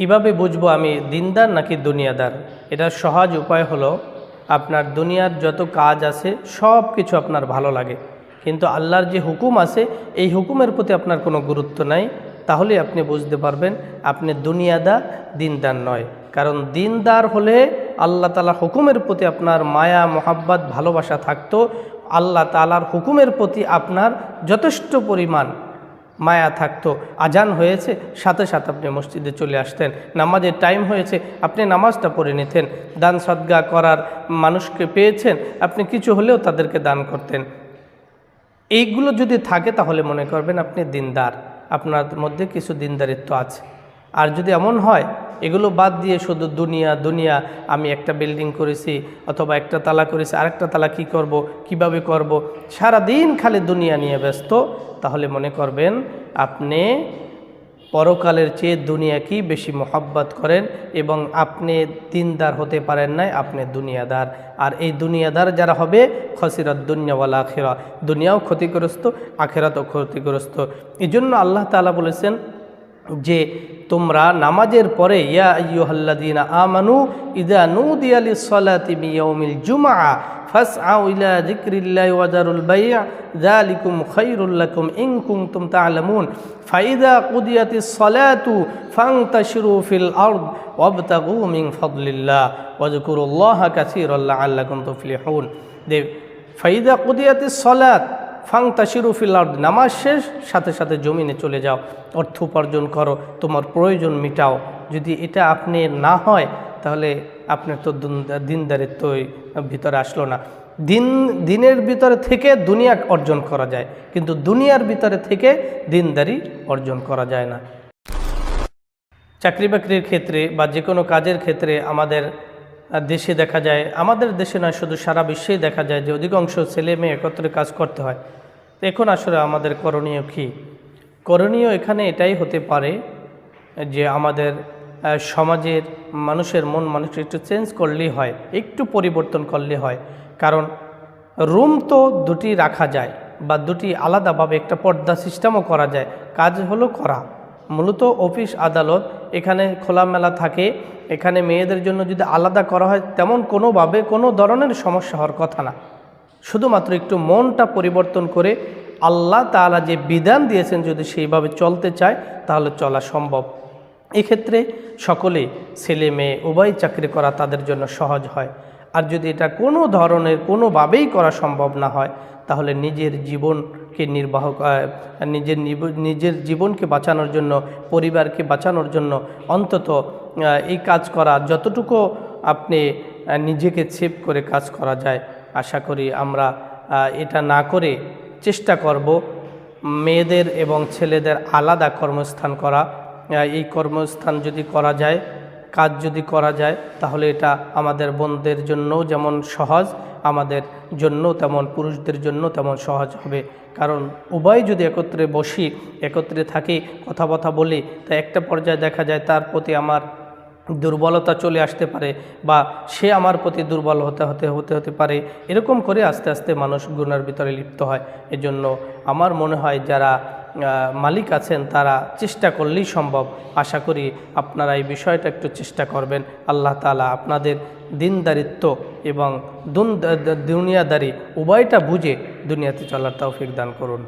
কীভাবে বুঝব আমি দিনদার নাকি দুনিয়াদার? এটার সহজ উপায় হলো আপনার দুনিয়ার যত কাজ আছে সব কিছু আপনার ভালো লাগে। কিন্তু আল্লাহর যে হুকুম আছে, এই হুকুমের প্রতি আপনার কোনো গুরুত্ব নাই। তাহলে আপনি বুঝতে পারবেন, আপনি দুনিয়াদার, দিনদার নয়। কারণ দিনদার হলে আল্লাহ তালা হুকুমের প্রতি আপনার মায়া, মোহাব্বত, ভালোবাসা থাকতো। আল্লাহ তালার হুকুমের প্রতি আপনার যথেষ্ট পরিমাণ মায়া থাকতো। আজান হয়েছে, সাথে সাথে আপনি মসজিদে চলে আসতেন। নামাজের টাইম হয়েছে, আপনি নামাজটা পড়ে নিতেন। দান সদ্গা করার মানুষকে পেয়েছেন, আপনি কিছু হলেও তাদেরকে দান করতেন। এইগুলো যদি থাকে তাহলে মনে করবেন আপনি দিনদার। আপনার মধ্যে কিছু দিনদারিত্ব আছে। আর যদি এমন হয়, এগুলো বাদ দিয়ে শুধু দুনিয়া দুনিয়া, আমি একটা বিল্ডিং করেছি অথবা একটা তালা করেছি, আরেকটা তালা কি করব, কীভাবে করব সারা দিন খালি দুনিয়া নিয়ে ব্যস্ত, তাহলে মনে করবেন আপনি পরকালের চেয়ে দুনিয়াকেই বেশি মোহাব্বত করেন এবং আপনি দিনদার হতে পারেন নাই, আপনি দুনিয়াদার। আর এই দুনিয়াদার যারা হবে, খসিরত দুনিয়াওয়ালা আখেরা। দুনিয়াও ক্ষতিগ্রস্ত, আখেরাতও ক্ষতিগ্রস্ত। এই জন্য আল্লাহ তালা বলেছেন যে তোমরা নামাজের পরে, ইয়া আইয়ুহাল্লাদিনা আমানু ইদা নুদিয়ালি সলাতি মিয়াউমিল জুমআ ফাসআউ ইলা যিকরিল্লাহি ওয়া দারুল বাই'a যালিকুম খায়রুল লাকুম ইন কুনতুম তা'লামুন ফাইদা কুদিয়াতিস সালাতু ফান্তাশিরু ফিল আরদ ওয়াবতাগু মিন ফাদলিল্লাহ ওয়াজকুরুল্লাহা কাসীরান লাআল্লাকুম তুফলিহুন। দেব, ফাইদা কুদিয়াতিস সালাত ফাং তাশিরু ফিল নামাজ শেষ, সাথে সাথে জমিনে চলে যাও। অর্থ উপার্জন করো, তোমার প্রয়োজন মিটাও। যদি এটা আপনি না হয়, তাহলে আপনার তো দুন- দিনদারিত্ব ভিতরে আসলো না। দিন, দিনের ভিতরে থেকে দুনিয়া অর্জন করা যায়, কিন্তু দুনিয়ার ভিতরে থেকে দিনদারি অর্জন করা যায় না। চাকরি বাকরির ক্ষেত্রে বা যে কোনো কাজের ক্ষেত্রে আমাদের দেশে দেখা যায়, আমাদের দেশে নয়, শুধু সারা বিশ্বেই দেখা যায় যে অধিকাংশ ছেলে মেয়ে একত্রে কাজ করতে হয়। তো এখন আসলে আমাদের করণীয় কী? করণীয় এখানে এটাই হতে পারে যে আমাদের সমাজের মানুষের মন মানুষ একটু চেঞ্জ করলেই হয়, একটু পরিবর্তন করলে হয়। কারণ রুম তো দুটি রাখা যায় বা দুটি আলাদাভাবে একটা পর্দা সিস্টেমও করা যায়। কাজ হলো করা। মূলত অফিস, আদালত, এখানে খোলামেলা থাকে। এখানে মেয়েদের জন্য যদি আলাদা করা হয়, তেমন কোনোভাবে কোনো ধরনের সমস্যা হওয়ার কথা না। শুধুমাত্র একটু মনটা পরিবর্তন করে আল্লাহ তাআলা যে বিধান দিয়েছেন যদি সেইভাবে চলতে চায়, তাহলে চলা সম্ভব। এক্ষেত্রে সকলে, ছেলে মেয়ে, উভয় চাকরি করা তাদের জন্য সহজ হয়। আর যদি এটা কোনো ধরনের কোনোভাবেই করা সম্ভব না হয়, তাহলে নিজের জীবনকে নির্বাহ নিজের নিজের জীবনকে বাঁচানোর জন্য, পরিবারকে বাঁচানোর জন্য অন্তত এই কাজ করা, যতটুকু আপনি নিজেকে সেভ করে কাজ করা যায়, আশা করি আমরা এটা না করে চেষ্টা করব মেয়েদের এবং ছেলেদের আলাদা কর্মস্থান করা। এই কর্মস্থান যদি করা যায় কাজ যদি করা যায়, তাহলে এটা আমাদের বোনদের জন্যও যেমন সহজ, আমাদের জন্য তেমন, পুরুষদের জন্য তেমন সহজ হবে। কারণ উভয় যদি একত্রে বসি, একত্রে থাকি, কথাবার্তা বলি, তা একটা পর্যায়ে দেখা যায় তার প্রতি আমার দুর্বলতা চলে আসতে পারে বা সে আমার প্রতি দুর্বল হতে হতে হতে হতে পারে। এরকম করে আস্তে আস্তে মানুষ গুণার ভিতরে লিপ্ত হয়। এজন্য আমার মনে হয় যারা মালিক আছেন, তারা চেষ্টা করলেই সম্ভব। আশা করি আপনারা এই বিষয়টা একটু চেষ্টা করবেন। আল্লাহ তালা আপনাদের দিনদারিত্ব এবং দুন দুনিয়াদারি উভয়টা বুঝে দুনিয়াতে চলার তৌফিক দান করুন।